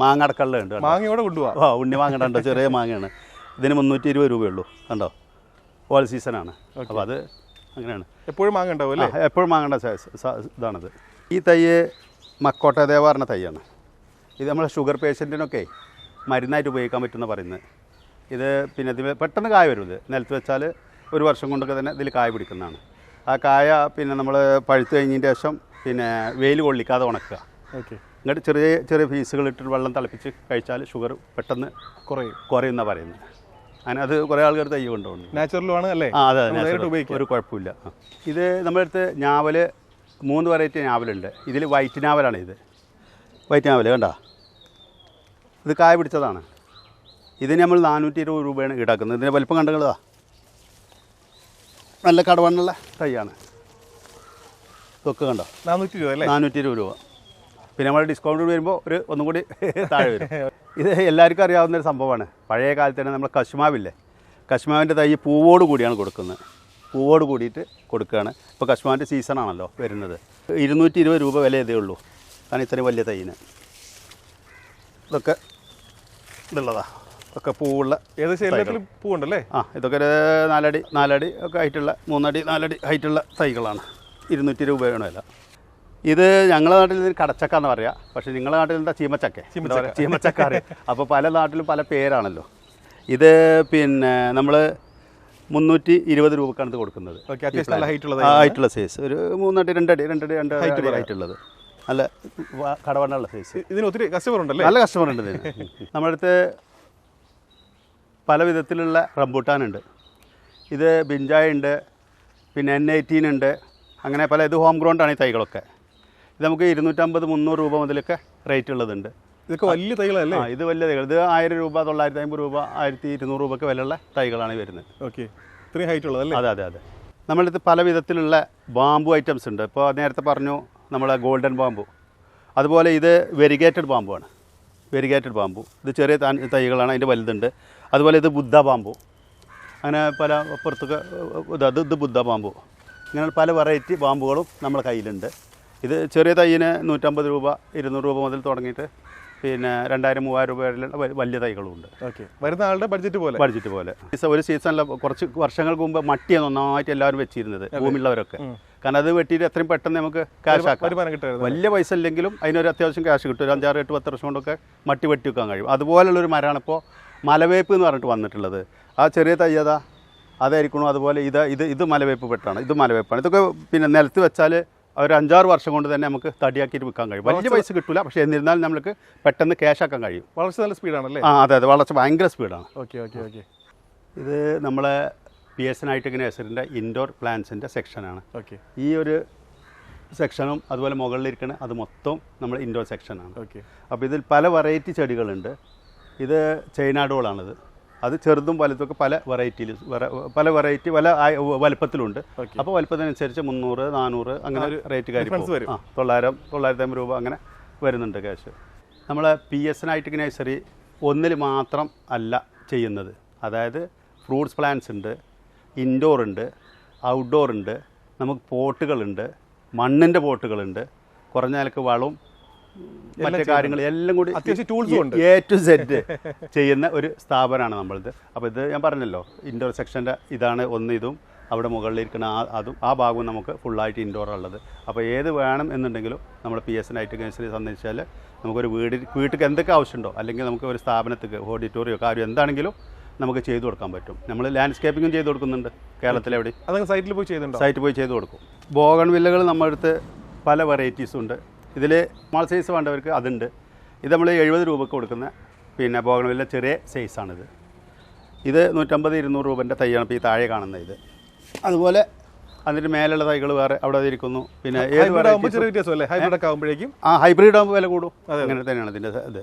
മാങ്ങ മാങ്ങടക്കള്ള ഉണ്ട്? മാങ്ങയോടെ കൊണ്ടുപോകാം ആ ഉണ്ണി മാങ്ങണ്ട ചെറിയ മാങ്ങയാണ്. ഇതിന് മുന്നൂറ്റി ഇരുപത് രൂപയുള്ളൂ കണ്ടോ? ഓൾ സീസണാണ് അപ്പോൾ അത് അങ്ങനെയാണ്. എപ്പോഴും മാങ്ങ ഉണ്ടാവും അല്ലേ? എപ്പോഴും മാങ്ങണ്ട ഇതാണത്. ഈ തൈ മക്കോട്ട ദേവാറിന തൈയാണ്. ഇത് നമ്മളെ ഷുഗർ പേഷ്യന്റിനൊക്കെ മരുന്നായിട്ട് ഉപയോഗിക്കാൻ പറ്റുമെന്ന് പറയുന്നത്. ഇത് പിന്നെ ഇതിൽ പെട്ടെന്ന് കായ വരും ഇത്. നിലത്ത് വെച്ചാൽ ഒരു വർഷം കൊണ്ടൊക്കെ തന്നെ ഇതിൽ കായ പിടിക്കുന്നതാണ്. ആ കായ പിന്നെ നമ്മൾ പഴുത്ത് കഴിഞ്ഞതിന്റെ ശേഷം പിന്നെ വെയിൽ കൊള്ളിക്കാതെ ഉണക്കുക. ഓക്കെ. എന്നിട്ട് ചെറിയ ചെറിയ പീസുകൾ ഇട്ടിട്ട് വെള്ളം തിളപ്പിച്ച് കഴിച്ചാൽ ഷുഗർ പെട്ടെന്ന് കുറയും. കുറയുന്ന പറയുന്നത്. അങ്ങനെ അത് കുറേ ആൾക്കാർ തൈ കൊണ്ടുപോകുന്നു നാച്ചുറലും ആണ് അല്ലേ? ആ അതെ. ഉപയോഗിക്കാം. ഒരു കുഴപ്പമില്ല. ഇത് നമ്മുടെ അടുത്ത് ഞാവൽ മൂന്ന് വെറൈറ്റി ഞാവലുണ്ട് ഇതിൽ വൈറ്റ് ഞാവലാണ് ഇത്. വൈറ്റ് ഞാവൽ കണ്ട? ഇത് കായ പിടിച്ചതാണ്. ഇതിന് നമ്മൾ നാനൂറ്റി ഇരുപത് രൂപയാണ് ഈടാക്കുന്നത്. ഇതിന് വലിപ്പം കണ്ടുകളതാ നല്ല കടവണ്ണുള്ള തൈയാണ്. ഇതൊക്കെ കണ്ടോ? നാനൂറ്റി രൂപ അല്ലേ? നാനൂറ്റി ഇരുപത് രൂപ. പിന്നെ നമ്മൾ ഡിസ്കൗണ്ട് വരുമ്പോൾ ഒരു ഒന്നും കൂടി താഴെ വരും. ഇത് എല്ലാവർക്കും അറിയാവുന്ന ഒരു സംഭവമാണ്. പഴയ കാലത്ത് തന്നെ നമ്മൾ കശുമാവില്ലേ? കശ്മാവിന്റെ തൈ പൂവോട് കൂടിയാണ് കൊടുക്കുന്നത്. പൂവോട് കൂടിയിട്ട് കൊടുക്കുകയാണ്. ഇപ്പോൾ കശ്മാവിന്റെ സീസണാണല്ലോ വരുന്നത്. ഇരുന്നൂറ്റി ഇരുപത് രൂപ വില ഇതേ ഉള്ളൂ. കാരണം ഇത്രയും വലിയ തൈന്. ഇതൊക്കെ ഇതുള്ളതാ ഒക്കെ പൂവുള്ള ഏത് എല്ലാത്തിലും പൂവുണ്ടല്ലേ? ആ ഇതൊക്കെ ഒരു നാലടി നാലടി ഒക്കെ ഹൈറ്റുള്ള മൂന്നടി നാലടി ഹൈറ്റുള്ള തൈകളാണ്. ഇരുന്നൂറ്റി രൂപയാണ് വില. ഇത് ഞങ്ങളുടെ നാട്ടിൽ ഇതിന് കടച്ചക്ക എന്ന് പറയാം. പക്ഷേ നിങ്ങളുടെ നാട്ടിൽ എന്താ ചീമച്ചക്ക? ചീമച്ചക്ക. അറിയാം അപ്പോൾ പല നാട്ടിലും പല പേരാണല്ലോ. ഇത് പിന്നെ നമ്മൾ മുന്നൂറ്റി ഇരുപത് രൂപക്കാണ് ഇത് കൊടുക്കുന്നത്. ഹൈറ്റുള്ള സൈസ് ഒരു മൂന്നടി രണ്ടടി രണ്ടടി രണ്ട് ഹൈറ്റ് ഹൈറ്റുള്ളത് നല്ല കടവണ്ണുള്ള സൈസ് ഇതിന് ഒത്തിരി കസ്റ്റമർ ഉണ്ടല്ലേ? നല്ല കസ്റ്റമർ ഉണ്ട് ഇതിന്. നമ്മുടെ അടുത്ത് പല വിധത്തിലുള്ള റംബൂട്ടാനുണ്ട് ഇത് ബിഞ്ചായ ഉണ്ട് പിന്നെ എൻ എയ്റ്റീൻ ഉണ്ട്. അങ്ങനെ പല ഇത് ഹോം ഗ്രൗണ്ടാണ് ഈ തൈകളൊക്കെ. ഇത് നമുക്ക് ഇരുന്നൂറ്റമ്പത് മുന്നൂറ് രൂപ മുതലൊക്കെ റേറ്റ് ഉള്ളതുണ്ട്. ഇതൊക്കെ വലിയ തൈകളല്ലേ? ആ ഇത് വലിയ തൈകൾ. ഇത് ആയിരം രൂപ തൊള്ളായിരത്തി അമ്പത് രൂപ ആയിരത്തി ഇരുന്നൂറ് രൂപയ്ക്ക് വിലയുള്ള തൈകളാണ് വരുന്നത്. ഓക്കെ ഇത്രയും ഹൈറ്റ് ഉള്ളതല്ലേ? അതെ അതെ അതെ. നമ്മളടുത്ത് പല വിധത്തിലുള്ള ബാമ്പു ഐറ്റംസ് ഉണ്ട്. ഇപ്പോൾ നേരത്തെ പറഞ്ഞു നമ്മളെ ഗോൾഡൻ ബാമ്പു അതുപോലെ ഇത് വെരിഗേറ്റഡ് ബാമ്പുമാണ് വെരിഗേറ്റഡ് ബാമ്പു ഇത് ചെറിയ താൻ തൈകളാണ് അതിന്റെ വലുതുണ്ട്. അതുപോലെ ഇത് ബുദ്ധ ബാമ്പു അങ്ങനെ പല പുറത്തൊക്കെ ഇത് ഇത് ബുദ്ധ ബാമ്പു ഇങ്ങനെ പല വെറൈറ്റി ബാമ്പുകളും നമ്മുടെ കയ്യിലുണ്ട്. ഇത് ചെറിയ തൈയിന് നൂറ്റമ്പത് രൂപ ഇരുന്നൂറ് രൂപ മുതൽ തുടങ്ങിയിട്ട് പിന്നെ രണ്ടായിരം മൂവായിരം രൂപ വരെയുള്ള വലിയ തൈകളുമുണ്ട് ഓക്കെ. വരുന്ന ആളുടെ ബഡ്ജറ്റ് പോലെ. ബഡ്ജറ്റ് പോലെ. ഒരു സീസണിൽ കുറച്ച് വർഷങ്ങൾക്ക് മുമ്പ് മട്ടിയാണ് നന്നായിട്ട് എല്ലാവരും വെച്ചിരുന്നത് ഭൂമിയുള്ളവരൊക്കെ കാരണം അത് വെട്ടിയിട്ട് എത്രയും പെട്ടെന്ന് നമുക്ക് ക്യാഷ് ആക്കാം. വലിയ പൈസ ഇല്ലെങ്കിലും അതിനൊരു അത്യാവശ്യം ക്യാഷ് കിട്ടും. ഒരു അഞ്ചാറ് എട്ട് പത്ത് വർഷം കൊണ്ടൊക്കെ മട്ടി വെട്ടി വെക്കാൻ കഴിയും. അതുപോലുള്ളൊരു മരമാണ് ഇപ്പോൾ മലവേപ്പ് എന്ന് പറഞ്ഞിട്ട് വന്നിട്ടുള്ളത്. ആ ചെറിയ തയ്യത അതായിരിക്കണം? അതുപോലെ ഇത് ഇത് ഇത് മലവേപ്പ് പെട്ടാണ്. ഇത് മലവേപ്പാണ്. ഇതൊക്കെ പിന്നെ നിലത്ത് വെച്ചാൽ ഒരു അഞ്ചാറ് വർഷം കൊണ്ട് തന്നെ നമുക്ക് തടിയാക്കിയിട്ട് വിൽക്കാൻ കഴിയും. വലിയ പൈസ കിട്ടില്ല പക്ഷേ എന്നിരുന്നാലും നമുക്ക് പെട്ടെന്ന് ക്യാഷ് ആക്കാൻ കഴിയും. വളർച്ച നല്ല സ്പീഡാണല്ലേ ആ അതെ അതെ. വളർച്ച ഭയങ്കര സ്പീഡാണ് ഓക്കെ ഓക്കെ ഓക്കെ. ഇത് നമ്മളെ പി എസ് എൻ ഐടെക് നഴ്സറിന്റെ ഇൻഡോർ പ്ലാന്റ്സിന്റെ സെക്ഷനാണ്. ഓക്കെ. ഈ ഒരു സെക്ഷനും അതുപോലെ മുകളിലിരിക്കണ അത് മൊത്തം നമ്മൾ ഇൻഡോർ സെക്ഷനാണ്. ഓക്കെ. അപ്പോൾ ഇതിൽ പല വെറൈറ്റി ചെടികളുണ്ട്. ഇത് ചൈനാഡോളാണിത്. അത് ചെറുതും വലുതൊക്കെ പല വെറൈറ്റിയിൽ പല വെറൈറ്റി പല വലുപ്പത്തിലുണ്ട്. അപ്പോൾ വലുപ്പത്തിനനുസരിച്ച് മുന്നൂറ് നാനൂറ് അങ്ങനെ ഒരു റേറ്റ് കാര്യം വരും. ആ തൊള്ളായിരം തൊള്ളായിരത്തി അമ്പത് രൂപ അങ്ങനെ വരുന്നുണ്ട് ക്യാഷ്. നമ്മൾ P S N I nursery ഒന്നിൽ മാത്രം അല്ല ചെയ്യുന്നത്. അതായത് ഫ്രൂട്ട്സ് പ്ലാന്റ്സ് ഉണ്ട് ഇൻഡോർ ഉണ്ട് ഔട്ട്ഡോർ ഉണ്ട് നമുക്ക് പോട്ടുകളുണ്ട് മണ്ണിന്റെ പോട്ടുകളുണ്ട് കുറഞ്ഞ നിലയ്ക്ക് വളവും മറ്റു കാര്യങ്ങൾ എല്ലാം കൂടി അത്യാവശ്യം ടൂൾസ്. എ ടു സെറ്റ് ചെയ്യുന്ന ഒരു സ്ഥാപനമാണ് നമ്മളത്. അപ്പോൾ ഇത് ഞാൻ പറഞ്ഞല്ലോ ഇൻഡോർ സെക്ഷന്റെ ഇതാണ് ഒന്ന് ഇതും അവിടെ മുകളിലിരിക്കുന്ന ആ അതും ആ ഭാഗവും നമുക്ക് ഫുള്ളായിട്ട് ഇൻഡോർ ഉള്ളത്. അപ്പോൾ ഏത് വേണം എന്നുണ്ടെങ്കിലും നമ്മൾ P S N I T nursery സന്ദർശിച്ചാൽ നമുക്കൊരു വീട് വീട്ടിൽ എന്തൊക്കെ ആവശ്യമുണ്ടോ അല്ലെങ്കിൽ നമുക്ക് ഒരു സ്ഥാപനത്തേക്ക് ഓഡിറ്റോറിയോ കാര്യം എന്താണെങ്കിലും നമുക്ക് ചെയ്തു കൊടുക്കാൻ പറ്റും. നമ്മൾ ലാൻഡ്സ്കേപ്പിങ്ങും ചെയ്തു കൊടുക്കുന്നുണ്ട് കേരളത്തിലെവിടെ അതങ്ങ് സൈറ്റിൽ പോയി ചെയ്തിട്ടുണ്ടോ? സൈറ്റ് പോയി ചെയ്തു കൊടുക്കും. ബോഗൺ വില്ലകൾ നമ്മുടെ അടുത്ത് പല വെറൈറ്റീസും ഉണ്ട്. ഇതിൽ സ്മാൾ സൈസ് വേണ്ടവർക്ക് അതുണ്ട്. ഇത് നമ്മൾ എഴുപത് രൂപക്ക് കൊടുക്കുന്ന പിന്നെ ബോഗൺ വില്ല ചെറിയ സൈസാണിത് ഇത് നൂറ്റമ്പത് ഇരുന്നൂറ് രൂപന്റെ തൈയാണ് ഇപ്പോൾ ഈ താഴെ കാണുന്ന ഇത്. അതുപോലെ അതിന്റെ മേലുള്ള തൈകൾ വേറെ അവിടെ ഇരിക്കുന്നു പിന്നെ ഏത് ഹൈബ്രിഡ് ചെറിയ വ്യത്യാസം അല്ലേ ഹൈബ്രിഡ് ആകുമ്പോഴേക്കും ആ ഹൈബ്രിഡ് ആകുമ്പോൾ വില കൂടും. അങ്ങനെ തന്നെയാണ് ഇതിന്റെ ഇത്.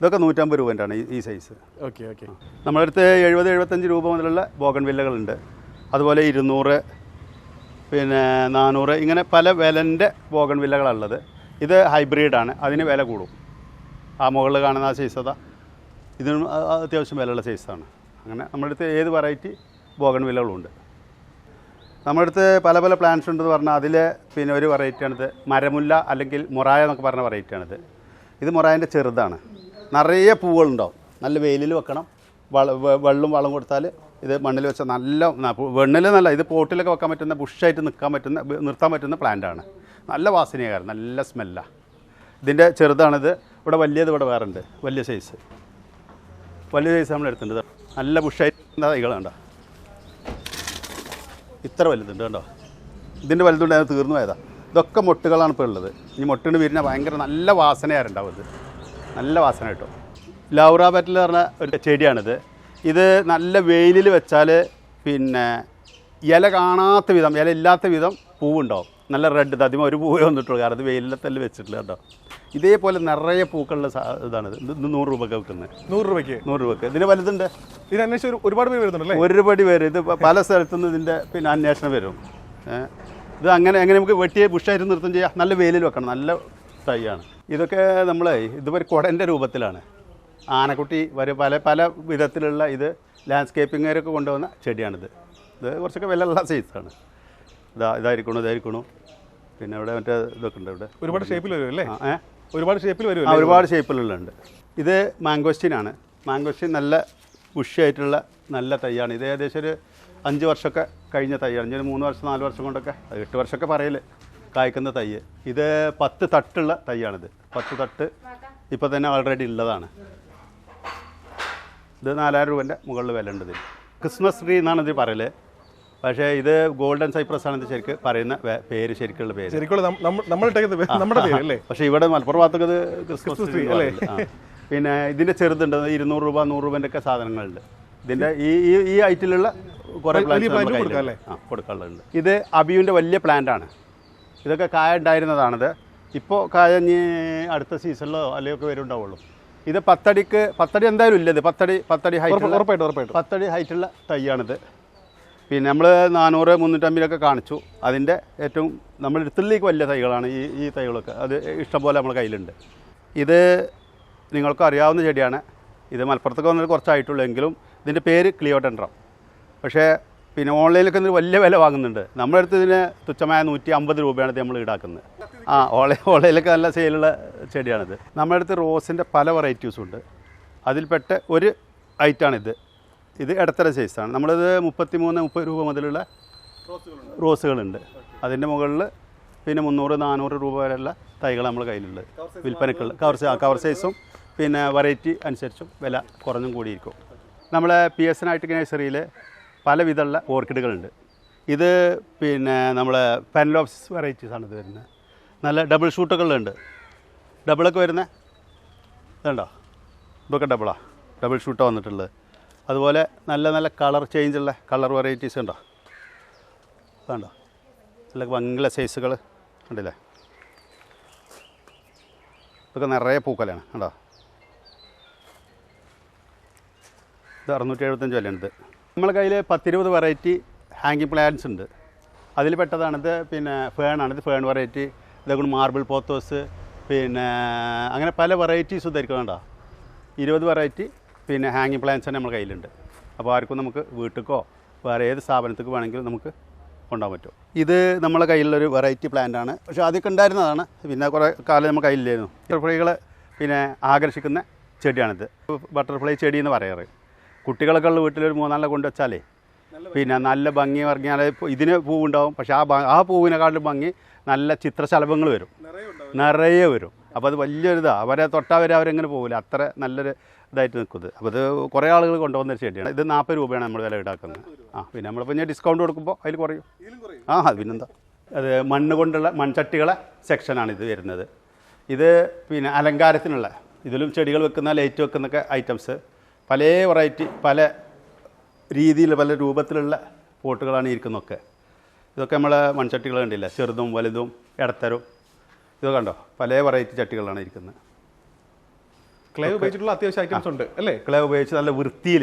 ഇതൊക്കെ നൂറ്റമ്പത് രൂപന്റെ ആണ് ഈ- സൈസ് ഓക്കെ ഓക്കെ നമ്മളടുത്ത് എഴുപത് എഴുപത്തഞ്ച് രൂപ മുതലുള്ള ബോഗൺ വില്ലകളുണ്ട്. അതുപോലെ ഇരുന്നൂറ് പിന്നെ നാനൂറ് ഇങ്ങനെ പല വിലന്റെ ബോഗൺ വില്ലകളുള്ളത് ഇത് ഹൈബ്രിഡാണ് അതിന് വില കൂടും. ആ മുകളിൽ കാണുന്ന ആ സൈസ് അതാ. ഇതിനും അത്യാവശ്യം വിലയുള്ള സൈസാണ് അങ്ങനെ നമ്മുടെ അടുത്ത് ഏത് വെറൈറ്റി ബോഗൺ വില്ലകളുണ്ട്. നമ്മുടെ അടുത്ത് പല പല പ്ലാന്റ്സ് ഉണ്ടെന്ന് പറഞ്ഞാൽ അതിൽ പിന്നെ ഒരു വെറൈറ്റിയാണിത് മരമുല്ല അല്ലെങ്കിൽ മൊറായ എന്നൊക്കെ പറഞ്ഞ വെറൈറ്റിയാണിത് ഇത് മൊറായന്റെ ചെറുതാണ്. നിറയെ പൂവുകളുണ്ടാവും. നല്ല വെയിലിൽ വെക്കണം. വെള്ളം വളം കൊടുത്താൽ ഇത് മണ്ണിൽ വെച്ചാൽ നല്ല വെണ്ണിൽ നല്ല ഇത് പോട്ടിലൊക്കെ വെക്കാൻ പറ്റുന്ന ബുഷായിട്ട് നിൽക്കാൻ പറ്റുന്ന നിർത്താൻ പറ്റുന്ന പ്ലാന്റാണ് നല്ല വാസനയാകാരം നല്ല സ്മെല്ലാണ് ഇതിന്റെ ചെറുതാണിത്. ഇവിടെ വലിയത് ഇവിടെ വേറെ ഉണ്ട് വലിയ സൈസ് വലിയ സൈസ് നമ്മൾ എടുത്തിട്ടുണ്ട്. നല്ല ബുഷായിട്ട് തൈകളുണ്ടോ ഇത്ര വലുതുണ്ട് കണ്ടോ. ഇതിന്റെ വലുതുണ്ട് തീർന്നു പോയതാണ് ഇതൊക്കെ മൊട്ടുകളാണ് ഇപ്പോൾ ഉള്ളത്. ഈ മൊട്ടിന് വിരിഞ്ഞാൽ ഭയങ്കര നല്ല വാസനയാരുണ്ടാവും ഇത്. നല്ല വാസന കിട്ടും. ലൗറ ബാറ്റിൽ പറഞ്ഞ ഒരു ചെടിയാണിത്. ഇത് നല്ല വെയിലിൽ വെച്ചാൽ പിന്നെ ഇല കാണാത്ത വിധം ഇല ഇല്ലാത്ത വിധം പൂവുണ്ടാവും. നല്ല റെഡ് ഇത് അതിമ ഒരു പൂവേ വന്നിട്ടുള്ളൂ. കാരണം ഇത് വെയിലത്തല്ലേ വെച്ചിട്ടില്ല കേട്ടോ. ഇതേപോലെ നിറയെ പൂക്കളുള്ള സാ- ഇതാണിത്. ഇത് നൂറ് രൂപയ്ക്ക് വെക്കുന്നത് നൂറ് രൂപയ്ക്ക്? നൂറ് രൂപയ്ക്ക്. ഇതിന് വലുതുണ്ട്. ഇത് അന്വേഷിച്ച് ഒരു- ഒരുപാട് പേര് വരുന്നുണ്ടല്ലേ? ഒരുപാട് പേര്. ഇത് പല സ്ഥലത്തുനിന്ന് ഇതിന്റെ പിന്നെ അന്വേഷണം വരും. ഇത് അങ്ങനെ എങ്ങനെ നമുക്ക് വെട്ടിയെ ബുഷായിട്ട് നിർത്തും ചെയ്യാം. നല്ല വെയിലിൽ വെക്കണം. നല്ല തൈയാണ്. ഇതൊക്കെ നമ്മൾ ഇതുപോലെ കുടന്റെ രൂപത്തിലാണ്. ആനക്കുട്ടി വരെ പല പല വിധത്തിലുള്ള ഇത് ലാൻഡ്സ്കേപ്പിങ്ങുകാരൊക്കെ കൊണ്ടുവന്ന ചെടിയാണിത്. ഇത് കുറച്ചൊക്കെ വിലയുള്ള സൈസാണ് ഇതാ ഇതായിരിക്കണു ഇതായിരിക്കണു. പിന്നെ ഇവിടെ മറ്റേ ഇതൊക്കെ ഉണ്ട് ഇവിടെ. ഒരുപാട് ഷേപ്പിൽ വരും അല്ലേ ഒരുപാട് ഷേപ്പിൽ വരും ഒരുപാട് ഷേപ്പിലുള്ളുണ്ട് ഇത് മാംഗോസ്റ്റീനാണ്. മാംഗോസ്റ്റീൻ നല്ല ബുഷിയായിട്ടുള്ള നല്ല തൈയാണ്. ഇത് ഏകദേശം ഒരു അഞ്ച് വർഷമൊക്കെ കഴിഞ്ഞ തൈയാണ്. അഞ്ചൊരു ഒരു മൂന്ന് വർഷം നാല് വർഷം കൊണ്ടൊക്കെ എട്ട് വർഷമൊക്കെ പറയൽ. കായ്ക്കുന്ന തൈ ഇത് പത്ത് തട്ടുള്ള തൈയാണിത്. പത്ത് തട്ട് ഇപ്പോൾ തന്നെ ഓൾറെഡി ഉള്ളതാണ്. ഇത് നാലായിരം രൂപന്റെ മുകളിൽ വില ഉണ്ട് ഇതിന്. ക്രിസ്മസ് ട്രീ എന്നാണ് ഇത് പറയൽ. പക്ഷേ ഇത് ഗോൾഡൻ സൈപ്രസ് ആണ് ഇത് ശരിക്ക് പറയുന്ന പേര് ശരിക്കുള്ള പേര്. പക്ഷേ ഇവിടെ മലപ്പുറം ഭാഗത്തൊക്കെ ഇത് ക്രിസ്മസ് ട്രീ അല്ലേ? പിന്നെ ഇതിന്റെ ചെറുതുണ്ട് ഇരുന്നൂറ് രൂപ നൂറ് രൂപന്റെ ഒക്കെ സാധനങ്ങളുണ്ട്. ഇതിന്റെ ഈ ഈ ഈ ഐറ്റിലുള്ള കുറേ പ്ലാന്റ് കൊടുക്കാനുള്ളത് ഇത് അബിയുവിന്റെ വലിയ പ്ലാന്റ് ആണ്. ഇതൊക്കെ കായ ഉണ്ടായിരുന്നതാണിത്. ഇപ്പോൾ കായ ഇനി അടുത്ത സീസണിലോ അല്ലെങ്കിൽ വരുണ്ടാവുള്ളൂ ഇത് പത്തടിക്ക് പത്തടി എന്തായാലും ഇല്ലത് പത്തടി പത്തടി ഹൈറ്റ് ഉറപ്പായിട്ട് ഉറപ്പായിട്ട്. പത്തടി ഹൈറ്റുള്ള തൈയാണിത്. പിന്നെ നമ്മൾ നാനൂറ് മുന്നൂറ്റമ്പതിലൊക്കെ കാണിച്ചു. അതിന്റെ ഏറ്റവും നമ്മുടെ അടുത്തുള്ളിലേക്ക് വലിയ തൈകളാണ് ഈ ഈ തൈകളൊക്കെ. അത് ഇഷ്ടംപോലെ നമ്മുടെ കയ്യിലുണ്ട്. ഇത് നിങ്ങൾക്ക് അറിയാവുന്ന ചെടിയാണ്. ഇത് മലപ്പുറത്തൊക്കെ വന്നിട്ട് കുറച്ചായിട്ടുള്ളൂ. എങ്കിലും ഇതിന്റെ പേര് ക്ലിയോഡൻഡ്രം. പക്ഷേ പിന്നെ ഓൺലൈനിലൊക്കെ വലിയ വില വാങ്ങുന്നുണ്ട്. നമ്മുടെ അടുത്ത് ഇതിന് തുച്ഛമായ നൂറ്റി അമ്പത് രൂപയാണ് നമ്മൾ ഈടാക്കുന്നത്. ആ ഓൺലൈൻ ഓൺലൈനിലൊക്കെ നല്ല സെയിലുള്ള ചെടിയാണിത്. നമ്മുടെ അടുത്ത് റോസിന്റെ പല വെറൈറ്റീസും ഉണ്ട്. അതിൽപ്പെട്ട ഒരു ഐറ്റാണിത്. ഇത് ഇടത്തര സൈസാണ് നമ്മളിത് മുപ്പത്തി മൂന്ന് മുപ്പത് രൂപ മുതലുള്ള റോസുകളുണ്ട്. അതിന്റെ മുകളിൽ പിന്നെ മുന്നൂറ് നാനൂറ് രൂപ വരെയുള്ള തൈകൾ നമ്മൾ കയ്യിലുള്ളത്. വിൽപ്പനക്കുള്ള കവർ കവർ സൈസും പിന്നെ വെറൈറ്റി അനുസരിച്ചും വില കുറഞ്ഞും കൂടിയിരിക്കും. നമ്മളെ പി എസ് എൻ ആയിട്ട് നഴ്സറിയിൽ പല വിധമുള്ള ഓർക്കിഡുകളുണ്ട് ഇത് പിന്നെ നമ്മളെ പെൻലോപ്സ് വെറൈറ്റീസ് ആണ് ഇത് വരുന്നത്. നല്ല ഡബിൾ ഷൂട്ടുകളുണ്ട് ഡബിളൊക്കെ വരുന്നത് ഇതുണ്ടോ? ഇതൊക്കെ ഡബിളാണ് ഡബിൾ ഷൂട്ടാണ് വന്നിട്ടുള്ളത്. അതുപോലെ നല്ല നല്ല കളർ ചേഞ്ചുള്ള കളർ വെറൈറ്റീസ് ഉണ്ടോ? കണ്ടോ നല്ല ഭംഗിയുള്ള സൈസുകൾ ഉണ്ടല്ലേ? ഇതൊക്കെ നിറയെ പൂക്കലാണ് കണ്ടോ? ഇത് അറുന്നൂറ്റി എഴുപത്തഞ്ച് വിലയുണ്ട് നമ്മളെ കയ്യിൽ പത്തിരുപത് വെറൈറ്റി ഹാങ്ങിങ് പ്ലാന്റ്സ് ഉണ്ട്. അതിൽ പെട്ടതാണിത് പിന്നെ ഫേണാണ് ഇത് ഫേൺ വെറൈറ്റി ഇതേക്കൊണ്ട് മാർബിൾ പോത്തോസ് പിന്നെ അങ്ങനെ പല വെറൈറ്റീസ് ഇതായിരിക്കും കേട്ടോ ഇരുപത് വെറൈറ്റി പിന്നെ ഹാങ്ങിങ് പ്ലാന്റ്സ് തന്നെ നമ്മുടെ കയ്യിലുണ്ട്. അപ്പോൾ ആർക്കും നമുക്ക് വീട്ടിലേക്കോ വേറെ ഏത് സ്ഥാപനത്തേക്ക് വേണമെങ്കിലും നമുക്ക് കൊണ്ടുപോകാൻ പറ്റും. ഇത് നമ്മളെ കയ്യിലുള്ളൊരു വെറൈറ്റി പ്ലാന്റ് ആണ്. പക്ഷേ ആദ്യമൊക്കെ ഉണ്ടായിരുന്നതാണ്. പിന്നെ കുറേ കാലം നമ്മുടെ കയ്യിലില്ലായിരുന്നു. ബട്ടർഫ്ലൈകളെ പിന്നെ ആകർഷിക്കുന്ന ചെടിയാണിത്. ബട്ടർഫ്ലൈ ചെടി എന്ന് പറയാറ്. കുട്ടികളൊക്കെ ഉള്ള വീട്ടിലൊരു മൂന്നാലിനെ കൊണ്ട് വെച്ചാലേ പിന്നെ നല്ല ഭംഗി പറഞ്ഞാൽ ഇതിന് പൂവുണ്ടാവും. പക്ഷേ ആ ആ പൂവിനെക്കാട്ടിലും ഭംഗി നല്ല ചിത്രശലഭങ്ങൾ വരും. നിറയെ വരും. അപ്പോൾ അത് വലിയൊരു ഇതാണ് അവരെ തൊട്ടാൽ വരെ അവരെങ്ങനെ പോകില്ല അത്ര നല്ലൊരു ഇതായിട്ട് നിൽക്കുന്നത് അപ്പോൾ ഇത് കുറേ ആളുകൾ കൊണ്ടുവന്ന ഒരു ചെടിയാണ്. ഇത് നാൽപ്പത് രൂപയാണ് നമ്മൾ വില ഈടാക്കുന്നത്. ആ പിന്നെ നമ്മളിപ്പോൾ ഞാൻ ഡിസ്കൗണ്ട് കൊടുക്കുമ്പോൾ അതിൽ കുറയും. ആ അത് പിന്നെന്താ? അത് മണ്ണ് കൊണ്ടുള്ള മൺചട്ടികളെ സെക്ഷനാണ് ഇത് വരുന്നത്. ഇത് പിന്നെ അലങ്കാരത്തിനുള്ള ഇതിലും ചെടികൾ വെക്കുന്ന ലൈറ്റ് വെക്കുന്നൊക്കെ ഐറ്റംസ് പല വെറൈറ്റി പല രീതിയിൽ പല രൂപത്തിലുള്ള പോട്ടുകളാണ് ഇരിക്കുന്നതൊക്കെ. ഇതൊക്കെ നമ്മളെ മൺചട്ടികൾ കണ്ടില്ല? ചെറുതും വലുതും ഇടത്തരും ഇതൊക്കെ കണ്ടോ? പല വെറൈറ്റി ചട്ടികളാണ് ഇരിക്കുന്നത്. ക്ലേ ഉപയോഗിച്ചിട്ടുള്ള അത്യാവശ്യം ഐറ്റംസ് ഉണ്ട് അല്ലേ? ക്ലേ ഉപയോഗിച്ച് നല്ല വൃത്തിയിൽ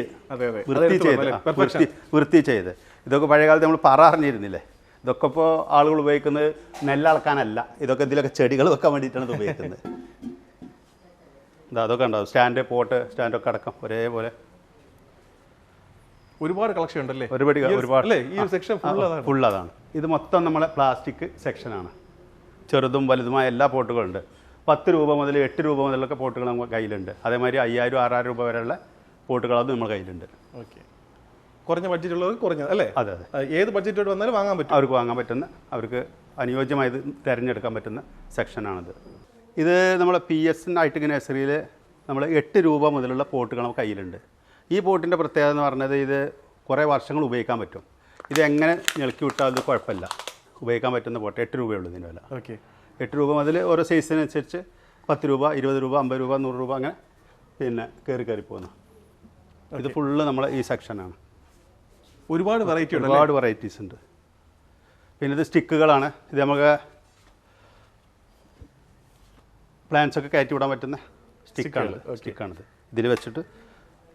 വൃത്തി ചെയ്ത്. വൃത്തി വൃത്തി ചെയ്ത്. ഇതൊക്കെ പഴയകാലത്ത് നമ്മൾ പറ അറിഞ്ഞിരുന്നില്ലേ? ഇതൊക്കെ ഇപ്പോൾ ആളുകൾ ഉപയോഗിക്കുന്നത് നെല്ലളക്കാനല്ല. ഇതൊക്കെ ഇതിലൊക്കെ ചെടികൾ വെക്കാൻ വേണ്ടിയിട്ടാണ് ഇത് ഉപയോഗിക്കുന്നത്. ഇതാ അതൊക്കെ ഉണ്ടാവും സ്റ്റാൻഡ് പോട്ട് സ്റ്റാൻഡൊക്കെ അടക്കം ഒരേപോലെ. ഒരുപാട് കളക്ഷൻ ഉണ്ടല്ലേ? ഒരുപാട് ഒരുപാട്. അല്ലേ ഈ സെക്ഷൻ ഫുൾ അതാണ്. ഫുൾ അതാണ്. ഇത് മൊത്തം നമ്മളെ പ്ലാസ്റ്റിക് സെക്ഷനാണ് ചെറുതും വലുതുമായ എല്ലാ പോട്ടുകളുണ്ട്. പത്ത് രൂപ മുതൽ എട്ട് രൂപ മുതലൊക്കെ പോട്ടുകൾ നമുക്ക് കയ്യിലുണ്ട്. അതേമാതിരി അയ്യായിരം ആറായിരം രൂപ വരെയുള്ള പോട്ടുകൾ അത് നമ്മുടെ കയ്യിലുണ്ട്. ഓക്കെ. കുറഞ്ഞ ബഡ്ജറ്റ് ഉള്ളത് കുറഞ്ഞത് അല്ലേ? അതെ അതെ. ഏത് ബഡ്ജറ്റോട് വന്നാലും വാങ്ങാൻ പറ്റും. അവർക്ക് വാങ്ങാൻ പറ്റുന്ന അവർക്ക് അനുയോജ്യമായത് തിരഞ്ഞെടുക്കാൻ പറ്റുന്ന സെക്ഷനാണിത് ഇത് നമ്മളെ പി എസ് ആയിട്ട് നഴ്സറിയിൽ നമ്മൾ എട്ട് രൂപ മുതലുള്ള പോട്ടുകൾ നമുക്ക് കയ്യിലുണ്ട്. ഈ പോട്ടിന്റെ പ്രത്യേകത എന്ന് പറഞ്ഞത് ഇത് കുറേ വർഷങ്ങൾ ഉപയോഗിക്കാൻ പറ്റും. ഇത് എങ്ങനെ ഞെളുക്കി വിട്ടാൽ അത് കുഴപ്പമില്ല. ഉപയോഗിക്കാൻ പറ്റുന്ന പോട്ട് എട്ട് രൂപയുള്ളൂ ഇതിന്റെ വില. ഓക്കെ. എട്ട് രൂപ മുതൽ ഓരോ സൈസിനനുസരിച്ച് പത്ത് രൂപ ഇരുപത് രൂപ അമ്പത് രൂപ നൂറ് രൂപ അങ്ങനെ പിന്നെ കയറി കയറി പോകുന്നു. ഇത് ഫുള്ള് നമ്മളെ ഈ സെക്ഷനാണ് ഒരുപാട് വെറൈറ്റി ഉണ്ട് ഒരുപാട് വെറൈറ്റീസ് ഉണ്ട്. പിന്നെ ഇത് സ്റ്റിക്കുകളാണ്. ഇത് നമുക്ക് പ്ലാന്റ്സ് ഒക്കെ കയറ്റി വിടാൻ പറ്റുന്ന സ്റ്റിക്കാണ് സ്റ്റിക്കാണിത് ഇതിൽ വെച്ചിട്ട്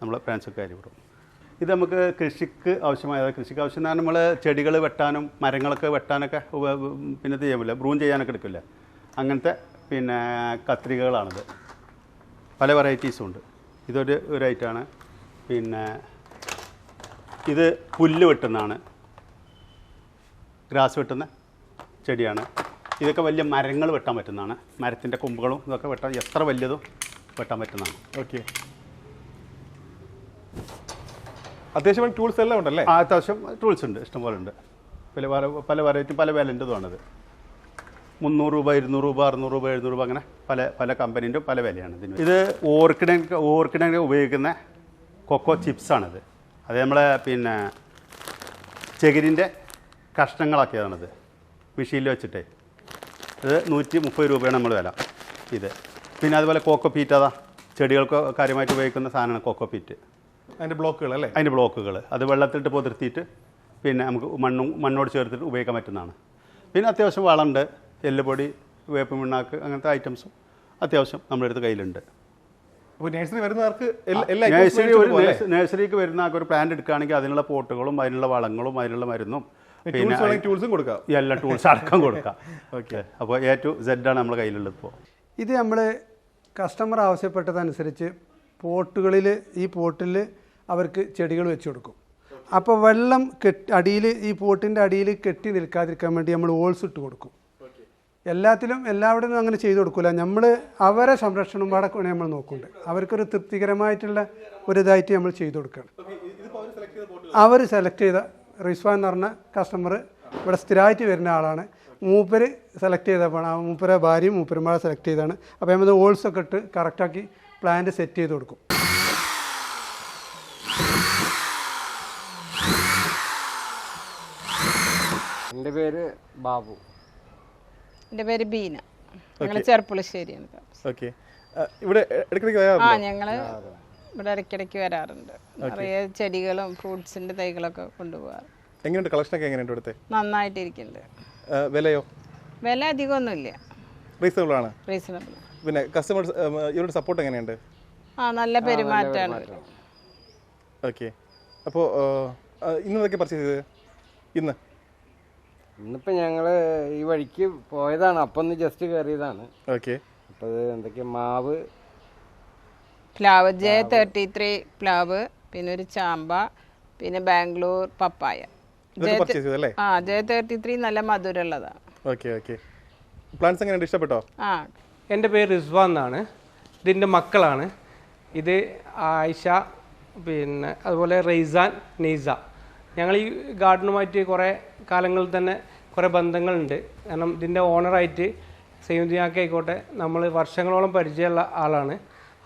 നമ്മൾ പ്ലാന്റ്സ് ഒക്കെ കയറ്റി വിടും ഇത് നമുക്ക് കൃഷിക്ക് ആവശ്യമായ കൃഷിക്ക് ആവശ്യം നമ്മൾ ചെടികൾ വെട്ടാനും മരങ്ങളൊക്കെ വെട്ടാനൊക്കെ പിന്നെ ഇത് ചെയ്യാൻ ബ്രൂൺ ചെയ്യാനൊക്കെ എടുക്കില്ല? അങ്ങനത്തെ പിന്നെ കത്രികകളാണിത്. പല വെറൈറ്റീസും ഉണ്ട്. ഇതൊരു ഒരു ഐറ്റമാണ് പിന്നെ ഇത് പുല്ല് വെട്ടുന്നതാണ്. ഗ്രാസ് വെട്ടുന്ന ചെടിയാണ്. ഇതൊക്കെ വലിയ മരങ്ങൾ വെട്ടാൻ പറ്റുന്നതാണ്. മരത്തിന്റെ കൊമ്പുകളും ഇതൊക്കെ വെട്ടാൻ എത്ര വലിയതും വെട്ടാൻ പറ്റുന്നതാണ്. ഓക്കെ അത്യാവശ്യം ടൂൾസ് എല്ലാം ഉണ്ടല്ലേ? ആ അത്യാവശ്യം ടൂൾസ് ഉണ്ട്. ഇഷ്ടംപോലെ ഉണ്ട് പല വര- പല വെറൈറ്റി പല വിലന്റെതുമാണിത് മുന്നൂറ് രൂപ ഇരുന്നൂറ് രൂപ അറുന്നൂറ് രൂപ എഴുന്നൂറ് രൂപ അങ്ങനെ പല പല കമ്പനീന്റെ പല വിലയാണ് ഇതിന്. ഇത് ഓർക്കിഡ് ഓർക്കിഡിന് ഉപയോഗിക്കുന്ന കൊക്കോ ചിപ്സാണിത് അത് നമ്മളെ പിന്നെ ചകിരിന്റെ കഷ്ണങ്ങളാക്കിയതാണിത്. മിഷീനിൽ വെച്ചിട്ടേ. ഇത് നൂറ്റി മുപ്പത് രൂപയാണ് നമ്മൾ വില. ഇത്. പിന്നെ അതുപോലെ കോക്കോ പീറ്റ് അതാ. ചെടികൾക്ക് കാര്യമായിട്ട് ഉപയോഗിക്കുന്ന സാധനമാണ് കോക്കോ പീറ്റ് അതിന്റെ ബ്ലോക്കുകൾ അല്ലേ? അതിന്റെ ബ്ലോക്കുകൾ അത് വെള്ളത്തിലിട്ട് പൊതിർത്തിയിട്ട് പിന്നെ നമുക്ക് മണ്ണും മണ്ണോട് ചേർത്തിട്ട് ഉപയോഗിക്കാൻ പറ്റുന്നതാണ്. പിന്നെ അത്യാവശ്യം വളമുണ്ട്. എല്ലുപൊടി വേപ്പ് മിണ്ണാക്ക് അങ്ങനത്തെ ഐറ്റംസും അത്യാവശ്യം നമ്മുടെ അടുത്ത് കയ്യിലുണ്ട്. അപ്പോൾ നഴ്സറി വരുന്നവർക്ക് നഴ്സറി ഒരു? നഴ്സറിക്ക് വരുന്ന ഒരു പ്ലാന്റ് എടുക്കുകയാണെങ്കിൽ അതിനുള്ള പോട്ടുകളും അതിനുള്ള വളങ്ങളും അതിനുള്ള മരുന്നും പിന്നെ ടൂൾസും കൊടുക്കാം. എല്ലാ ടൂൾസ് അടക്കം കൊടുക്കാം. ഓക്കെ. അപ്പോൾ എ ടു സെഡ് ആണ് നമ്മുടെ കയ്യിലുള്ളത് ഇപ്പോൾ ഇത് നമ്മൾ കസ്റ്റമർ ആവശ്യപ്പെട്ടതനുസരിച്ച് പോട്ടുകളിൽ ഈ പോട്ടിൽ അവർക്ക് ചെടികൾ വെച്ച് കൊടുക്കും. അപ്പോൾ വെള്ളം കെട്ടി അടിയിൽ ഈ പോട്ടിന്റെ അടിയിൽ കെട്ടി നിൽക്കാതിരിക്കാൻ വേണ്ടി നമ്മൾ ഓൾസ് ഇട്ട് കൊടുക്കും. എല്ലാത്തിലും എല്ലാവിടെയും അങ്ങനെ ചെയ്തു കൊടുക്കില്ല നമ്മൾ അവരെ സംരക്ഷണം പാടെ നമ്മൾ നോക്കുന്നുണ്ട്. അവർക്കൊരു തൃപ്തികരമായിട്ടുള്ള ഒരു ഇതായിട്ട് നമ്മൾ ചെയ്തു കൊടുക്കുകയാണ് അവർ സെലക്ട് ചെയ്ത റിസ്വാൻ എന്ന് പറഞ്ഞ കസ്റ്റമർ ഇവിടെ സ്ഥിരമായിട്ട് വരുന്ന ആളാണ്. മൂപ്പര് സെലക്ട് ചെയ്തപ്പോൾ ആ മൂപ്പരെ ഭാര്യയും മൂപ്പരുമാരെ സെലക്ട് ചെയ്താണ് അപ്പോൾ നമ്മൾ ഓൾസ് ഒക്കെ ഇട്ട് കറക്റ്റാക്കി പ്ലാന്റ് സെറ്റ് ചെയ്ത് കൊടുക്കും. എന്റെ പേര് ബാബു. എന്റെ പേര് ബീന. ഞങ്ങൾ ചെറുപ്പുളശ്ശേരിയാണ് താമസം. ഓക്കെ ഇവിടെ ഇടയ്ക്കിടയ്ക്ക് ആ ഞങ്ങൾ ഇവിടെ ഇടയ്ക്കിടയ്ക്ക് വരാറുണ്ട്. നിറയെ ചെടികളും ഫ്രൂട്ട്സിന്റെ തൈകളൊക്കെ കൊണ്ടുപോകാറ്. എങ്ങനെയുണ്ട്? കളക്ഷനൊക്കെ എങ്ങനെയുണ്ട് ഇവിടുത്തെ? നന്നായിട്ടിരിക്കുന്നുണ്ട്. വിലയോ? വില അധികമൊന്നുമില്ല. റീസണബിൾ ആണ്. റീസണബിൾ പിന്നെ കസ്റ്റമേഴ്സ് ഇവരുടെ സപ്പോർട്ട് എങ്ങനെയുണ്ട്? ആ നല്ല പെരുമാറ്റമാണ്. ഓക്കെ അപ്പോൾ ഇന്ന് എന്തൊക്കെ പർച്ചേസ് ചെയ്തത്? ഇന്ന്? ഇന്നിപ്പോൾ ഞങ്ങൾ ഈ വഴിക്ക് പോയതാണ്. അപ്പം ഒന്ന് ജസ്റ്റ് കയറിയതാണ് ഓക്കെ അപ്പോൾ എന്തൊക്കെ മാവ് പ്ലാവ്. ജെ തേർട്ടി ത്രീ പ്ലാവ് പിന്നെ ഒരു ചാമ്പ പിന്നെ ബാംഗ്ലൂർ പപ്പായ. ഇതൊക്കെ പർച്ചേസ് ചെയ്തല്ലേ ആ ജെ തേർട്ടി ത്രീ നല്ല മധുരമുള്ളതാണ് ഓക്കെ ഓക്കെ. എങ്ങനെയുണ്ട്? ഇഷ്ടപ്പെട്ടോ? ആ. എന്റെ പേര് റിസ്വാൻ എന്നാണ്. ഇതിന്റെ മക്കളാണ്. ഇത് ആയിഷ പിന്നെ അതുപോലെ റെയ്സാൻ നെയ്സ. ഞങ്ങൾ ഈ ഗാർഡനുമായിട്ട് കുറേ കാലങ്ങളിൽ തന്നെ കുറേ ബന്ധങ്ങളുണ്ട്. കാരണം ഇതിന്റെ ഓണറായിട്ട് ആയിക്കോട്ടെ നമ്മൾ വർഷങ്ങളോളം പരിചയമുള്ള ആളാണ്.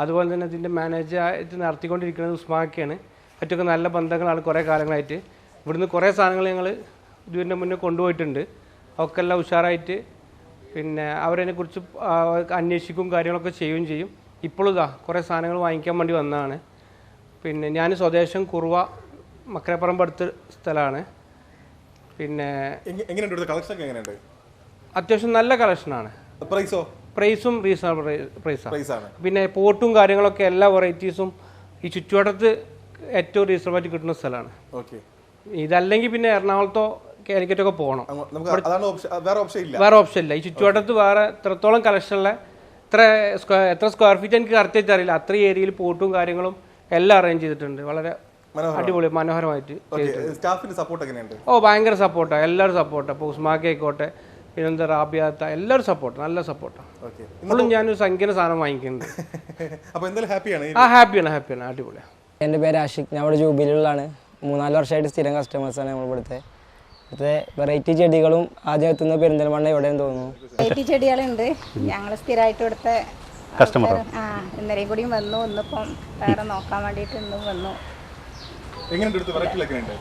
അതുപോലെ തന്നെ ഇതിന്റെ മാനേജായിട്ട് നടത്തിക്കൊണ്ടിരിക്കുന്നത് ഉസ്മാക്കിയാണ് മറ്റൊക്കെ നല്ല ബന്ധങ്ങളാണ് കുറേ കാലങ്ങളായിട്ട്. ഇവിടുന്ന് കുറേ സാധനങ്ങൾ ഞങ്ങൾ ഇതിന്റെ മുന്നേ കൊണ്ടുപോയിട്ടുണ്ട്. ഒക്കെ എല്ലാം ഉഷാറായിട്ട് പിന്നെ അവരതിനെ കുറിച്ച് അന്വേഷിക്കും കാര്യങ്ങളൊക്കെ ചെയ്യുകയും ചെയ്യും. ഇപ്പോഴും ഇതാ കുറേ സാധനങ്ങൾ വാങ്ങിക്കാൻ വേണ്ടി വന്നതാണ്. പിന്നെ ഞാൻ സ്വദേശം കുറുവ മക്കരപ്പുറം പടുത്ത സ്ഥലമാണ്. പിന്നെ എങ്ങ- എങ്ങനെയുണ്ട് കളക്ഷൻ ഒക്കെ എങ്ങനെയുണ്ട്? അത്യാവശ്യം നല്ല കളക്ഷനാണ് പ്രൈസോ പ്രൈസും റീസണബിൾ പ്രൈസാണ്. പിന്നെ പോർട്ടും കാര്യങ്ങളൊക്കെ എല്ലാ വെറൈറ്റീസും ഈ ചുറ്റുവട്ടത്ത് ഏറ്റവും റീസണബിൾ ആയിട്ട് കിട്ടുന്ന സ്ഥലമാണ്. ഓക്കെ. ഇതല്ലെങ്കിൽ പിന്നെ എറണാകുളത്തോ കാലിക്കറ്റൊക്കെ പോകണം. വേറെ ഓപ്ഷൻ ഇല്ല. വേറെ ഓപ്ഷൻ ഇല്ല. ഈ ചുറ്റുവട്ടത്ത് വേറെ എത്രത്തോളം കളക്ഷനുള്ള എത്ര സ്ക്വയർ എത്ര സ്ക്വയർ ഫീറ്റ് എനിക്ക് കറക്റ്റ് ആയിട്ട് അറിയില്ല. അത്രയും ഏരിയയിൽ പോർട്ടും കാര്യങ്ങളും എല്ലാം അറേഞ്ച് ചെയ്തിട്ടുണ്ട്. വളരെ അടിപൊളി മനോഹരമായിട്ട് സ്റ്റാഫിന്റെ സപ്പോർട്ട് എങ്ങനെയുണ്ട്? ഓ ഭയങ്കര സപ്പോർട്ടാണ് എല്ലാവരും സപ്പോർട്ടാണ് ഇപ്പോൾ ഉസ്മാക്കി ആയിക്കോട്ടെ പിന്നെന്താ റാബിയാത്ത എല്ലാവരും സപ്പോർട്ട് നല്ല സപ്പോർട്ടാണ് ഓക്കെ ഇപ്പോഴും ഞാനൊരു സംഖ്യന സാധനം വാങ്ങിക്കുന്നുണ്ട് അപ്പോൾ എന്തായാലും ഹാപ്പിയാണ് ആ ഹാപ്പിയാണ് ഹാപ്പിയാണ് അടിപൊളിയാണ് എന്റെ പേര് ആഷിഖ്. ഞാൻ ഇവിടെ ജൂബിലുള്ളതാണ് മൂന്നാൽ വർഷമായിട്ട് സ്ഥിരം കസ്റ്റമേഴ്സാണ് നമ്മൾ ഇവിടുത്തെ. ഇവിടുത്തെ വെറൈറ്റി ചെടികളും ആദ്യം എത്തുന്ന പെരിന്തൽമണ്ണ എവിടെയെന്ന് തോന്നുന്നു? വെറൈറ്റി ചെടികളുണ്ട്. ഞങ്ങൾ സ്ഥിരമായിട്ട് ഇവിടുത്തെ കസ്റ്റമർ ആ ഇന്നലെയും കൂടിയും വന്നു. ഇന്നിപ്പം വേറെ നോക്കാൻ വേണ്ടിയിട്ട് ഇന്നും വന്നു. എങ്ങനെയുണ്ട്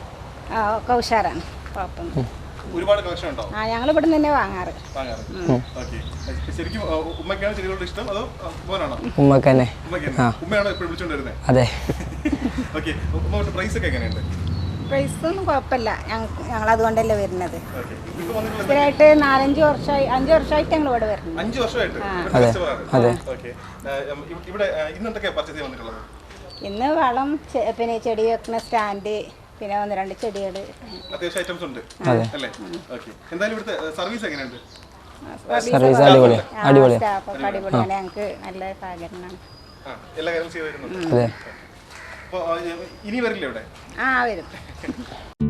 ആ ഒക്കെ ഉഷാറാണ് കുഴപ്പമൊന്നും ഒരുപാട് കളക്ഷൻ ഉണ്ടോ? ആ ഞങ്ങൾ ഇവിടെ നിന്ന് തന്നെ വാങ്ങാറ്. വാങ്ങാറ്. ഓക്കേ ശരിക്കും ആ, ഉമ്മയ്ക്കാണ് ചെടികളോട് ഇഷ്ടം? അതോ ആ, മോനാണോ? ഉമ്മക്ക് തന്നെ ഉമ്മയ്ക്ക് ഉമ്മയാണോ എപ്പോഴും വിളിച്ചുകൊണ്ടിരുന്നത് അതെ. ഓക്കേ ഉമ്മ പ്രൈസ് ഒക്കെ എങ്ങനെയുണ്ട്? പ്രൈസൊന്നും കുഴപ്പമില്ല. ഞങ്ങൾ അതുകൊണ്ടല്ലേ വരുന്നത്. സ്ഥിരമായിട്ട് നാലഞ്ച് വർഷമായി അഞ്ച് വർഷമായിട്ട് ഞങ്ങൾ ഇവിടെ വരുന്നത് അഞ്ച് വർഷമായിട്ട് അതെ, അതെ. ഓക്കെ ഇവിടെ ഇന്ന് പർച്ചേസ് ചെയ്യാൻ വന്നിട്ടുള്ളത്? ഇന്ന് വളം പിന്നെ ചെടി വെക്കുന്ന സ്റ്റാൻഡ് പിന്നെ ഒന്ന് രണ്ട് ചെടികൾ അത്യാവശ്യം ഐറ്റംസ് ഉണ്ട്. അല്ലേ? ഓക്കെ എന്തായാലും ഇവിടുത്തെ സർവീസ് എങ്ങനെയുണ്ട്? സർവീസ് അടിപൊളി. അടിപൊളി. അടിപൊളിയാണ്. ഞങ്ങൾക്ക് നല്ല സഹകരണമാണ്. എല്ലാ ചെയ്തു വരുന്നുണ്ട് ഇനി വരില്ലേ ഇവിടെ? ആ വരും.